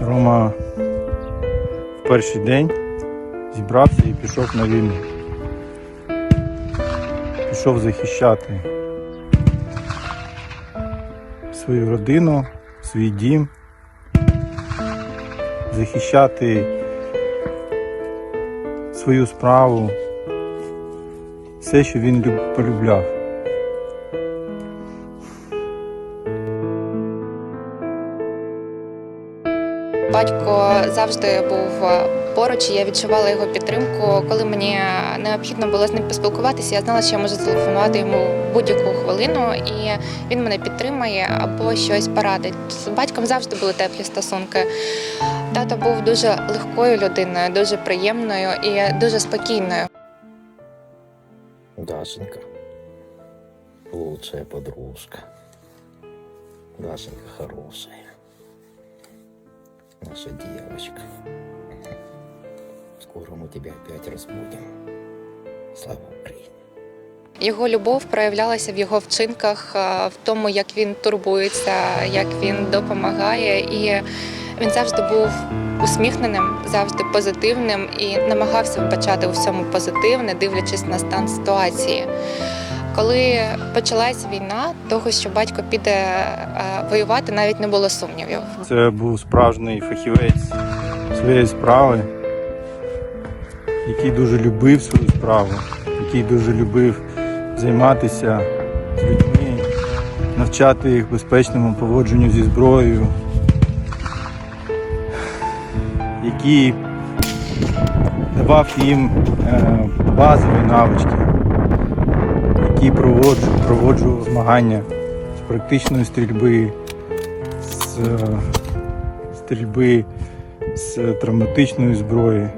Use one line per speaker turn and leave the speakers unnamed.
Рома в перший день зібрався і пішов на війну. Пішов захищати свою родину, свій дім, захищати свою справу, все, що він полюбляв.
Батько завжди був е, поруч, і я відчувала його підтримку. Коли мені необхідно було з ним поспілкуватися, я знала, що я можу зателефонувати йому будь-яку хвилину, і він мене підтримає або щось порадить. З батьком завжди були теплі стосунки. Тато був дуже легкою людиною, дуже приємною і дуже спокійною.
Дашенька. Лучшая подружка. Дашенька хорошая. Наша девочка. Скоро мы тебя опять разбудим. Слава Украине.
Його любов проявлялася в його вчинках, е, в тому, як він турбується, як він допомагає. І він завжди був усміхненим, завжди позитивним і намагався вбачати у всьому позитивне, дивлячись на стан ситуації. Коли почалась війна, того, що батько піде е, воювати, навіть не було сумнівів.
Це був справжній фахівець своєї справи, який дуже любив свою справу, який дуже любив займатися з людьми, навчати їх безпечному поводженню зі зброєю, який давав їм е, базові навички, який проводжу, проводжу змагання з практичної стрільби з е, стрільби з травматичної зброї.